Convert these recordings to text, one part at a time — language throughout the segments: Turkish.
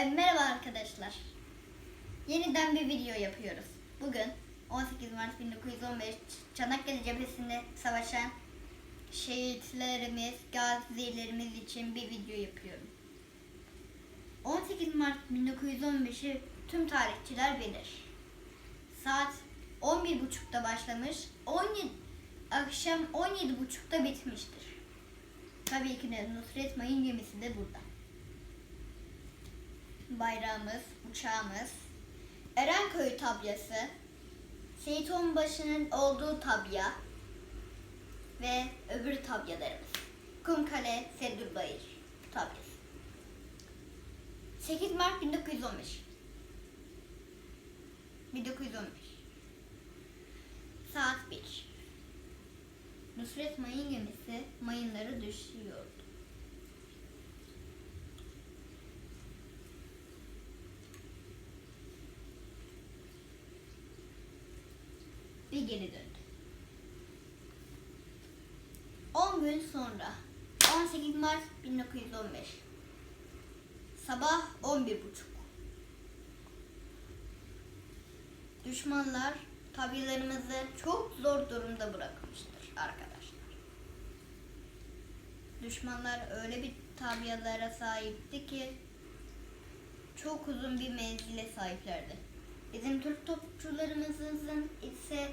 Ee, merhaba arkadaşlar. Yeniden bir video yapıyoruz. Bugün 18 Mart 1915 Çanakkale cephesinde savaşan şehitlerimiz, gazilerimiz için bir video yapıyorum. 18 Mart 1915'i tüm tarihçiler bilir. Saat 11.30'da başlamış, 17 akşam 17.30'da bitmiştir. Tabii ki de Nusret Mayın gemisi de burada bayrağımız, uçağımız, Erenköy tabyası, Seyit Onbaşı'nın olduğu tabya ve öbür tabyalarımız. Kumkale, Sedurbayır tabyası. 8 Mart 1915. 1915. Saat 1. Nusret Mayın gemisi mayınları düşüyordu. Ve geri döndü. 10 gün sonra 18 Mart 1915 sabah 11.30 Düşmanlar tabyalarımızı çok zor durumda bırakmıştır arkadaşlar. Düşmanlar öyle bir tabyalara sahipti ki çok uzun bir menzile sahiplerdi. Bizim Türk topçularımızın ise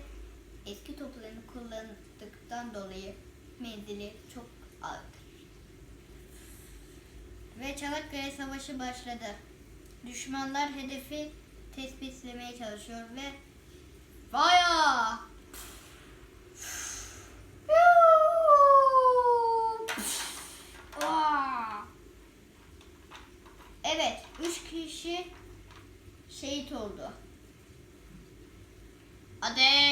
eski toplarını kullandıktan dolayı menzili çok azdır. Ve Çanakkale Savaşı başladı. Düşmanlar hedefi tespitlemeye çalışıyor ve Fire! Evet, üç kişi şehit oldu. Ateş!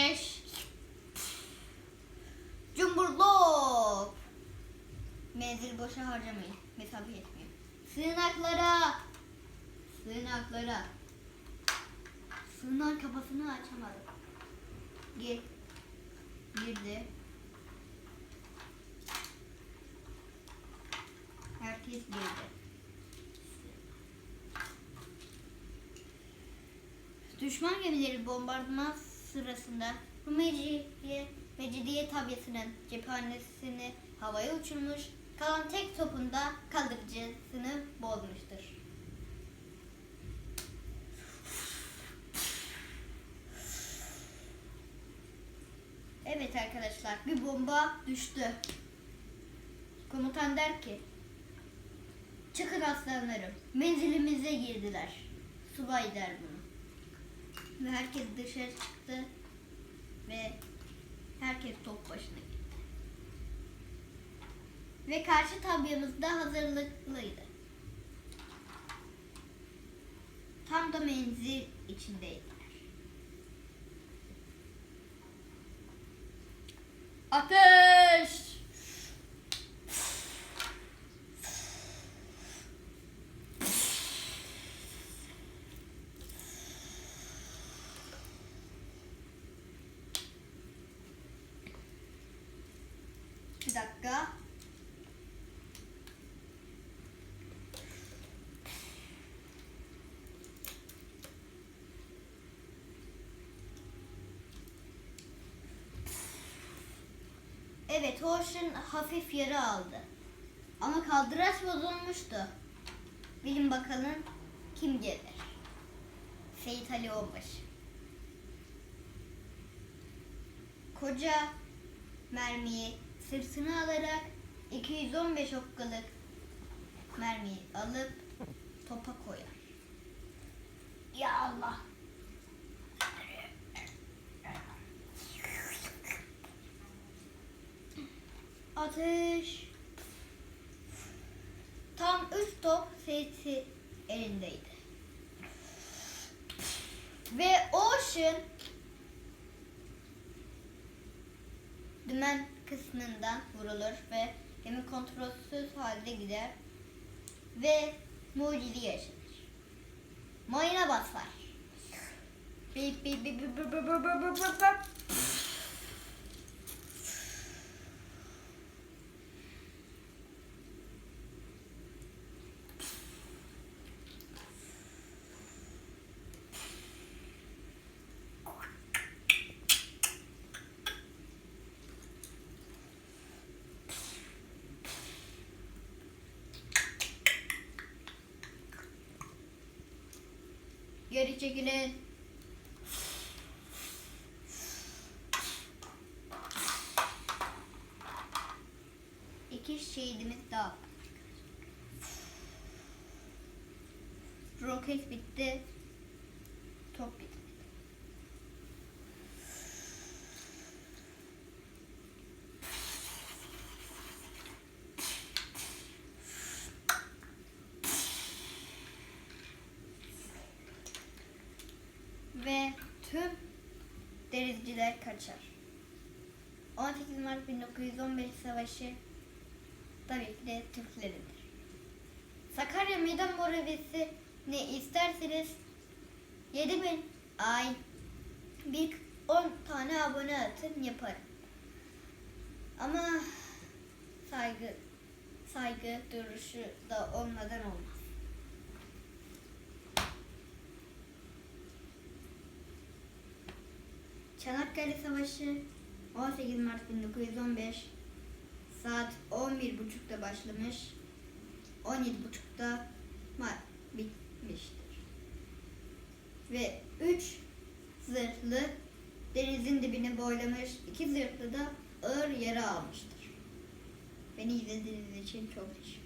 Menzil boşa harcamayın. Mesafe yetmiyor. Sığınaklara! Sığınaklara! Sığınak kafasını açamadı. Gir. Girdi. Herkes girdi. Düşman gemileri bombardıman sırasında Rumeliye Mecidiye tabyasının cephanesini havaya uçurmuş, kalan tek topunda kaldırıcısını bozmuştur. Evet arkadaşlar bir bomba düştü. Komutan der ki Çıkın aslanlarım menzilimize girdiler. Subay der bunu. Ve herkes dışarı çıktı ve herkes top başına gitti. Ve karşı tabyamız da hazırlıklıydı. Tam da menzil içindeydiler. Ateş! Bir dakika. Evet, Horşun hafif yara aldı. Ama kaldıraç bozulmuştu. Bilin bakalım kim gelir? Seyit Ali Onbaşı. Koca mermiyi sırtına alarak 215 okkalık mermiyi alıp topa koyar. Ya Allah. Ateş. Tam üç top seyisi elindeydi. Ve Ocean dümen kısmından vurulur ve gemi kontrolsüz halde gider ve mucidi yaşanır. Mayına basar. Bip bip bip bip bip bip bip bip bip Geri çekilin. İki şehidimiz daha. Roket bitti. Top bitti. Ve tüm denizciler kaçar. 18 Mart 1915 Savaşı tabii ki de Türklerindir. Sakarya Meydan Muharebesi ne isterseniz 7000 ay bir 10 tane abone atın yaparım. Ama saygı saygı duruşu da olmadan olmaz. Çanakkale Savaşı 18 Mart 1915 saat 11.30'da başlamış 17.30'da ma- bitmiştir. Ve 3 zırhlı denizin dibine boylamış, 2 zırhlı da ağır yara almıştır. Beni izlediğiniz için çok teşekkür